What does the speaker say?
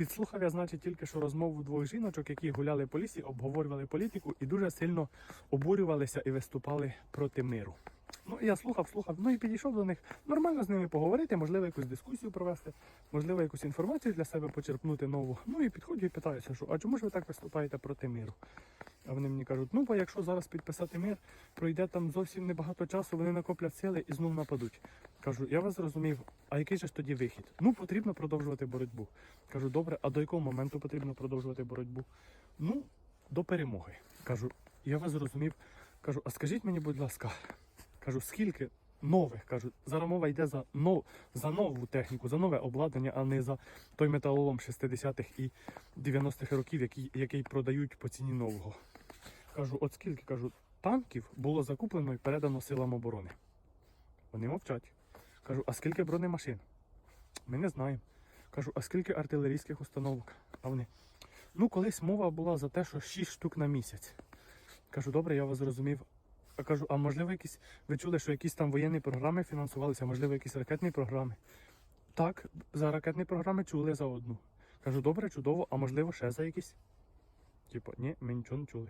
Підслухав я, значить, тільки що розмову двох жіночок, які гуляли по лісі, обговорювали політику і дуже сильно обурювалися і виступали проти миру. Ну, я слухав, слухав, ну і підійшов до них нормально з ними поговорити, можливо, якусь дискусію провести, можливо, якусь інформацію для себе почерпнути нову. Ну і підходжу і питаюся, що а чому ж ви так виступаєте проти миру? А вони мені кажуть, ну бо якщо зараз підписати мир, пройде там зовсім небагато часу, вони накоплять сили і знов нападуть. Кажу, я вас зрозумів, а який же ж тоді вихід? Ну, потрібно продовжувати боротьбу. Кажу, добре, а до якого моменту потрібно продовжувати боротьбу? Ну, до перемоги. Кажу, я вас зрозумів. Кажу, а скажіть мені, будь ласка, кажу, скільки нових? Кажу, зараз мова йде за, нов, за нову техніку, за нове обладнання, а не за той металолом 60-х і 90-х років, який, який продають по ціні нового. Кажу, от скільки кажу, танків було закуплено і передано силам оборони. Вони мовчать. Кажу, а скільки бронемашин? Ми не знаємо. Кажу, а скільки артилерійських установок? А вони. Ну, колись мова була за те, що 6 штук на місяць. Кажу, добре, я вас зрозумів. А кажу, а можливо, якісь. Ви чули, що якісь там воєнні програми фінансувалися, можливо, якісь ракетні програми. Так, за ракетні програми чули за одну. Кажу, добре, чудово, а можливо, ще за якісь. Типу, ні, ми нічого не чули.